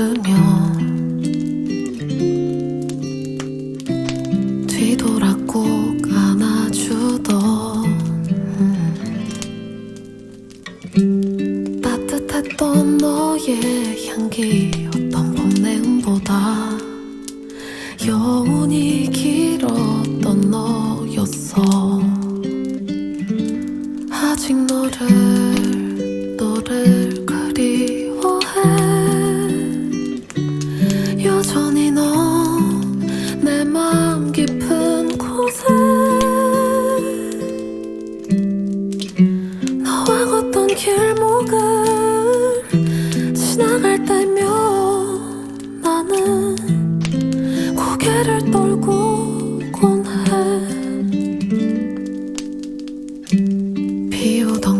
며 뒤돌아 꼭 안아주던 따뜻했던 너의 향기 어떤 봄내음보다 여운이 길었던 너였어. 아직 너를 깊은 곳에 너와 걷던 길목을 지나갈 때면 나는 고개를 떨고곤 해. 비오던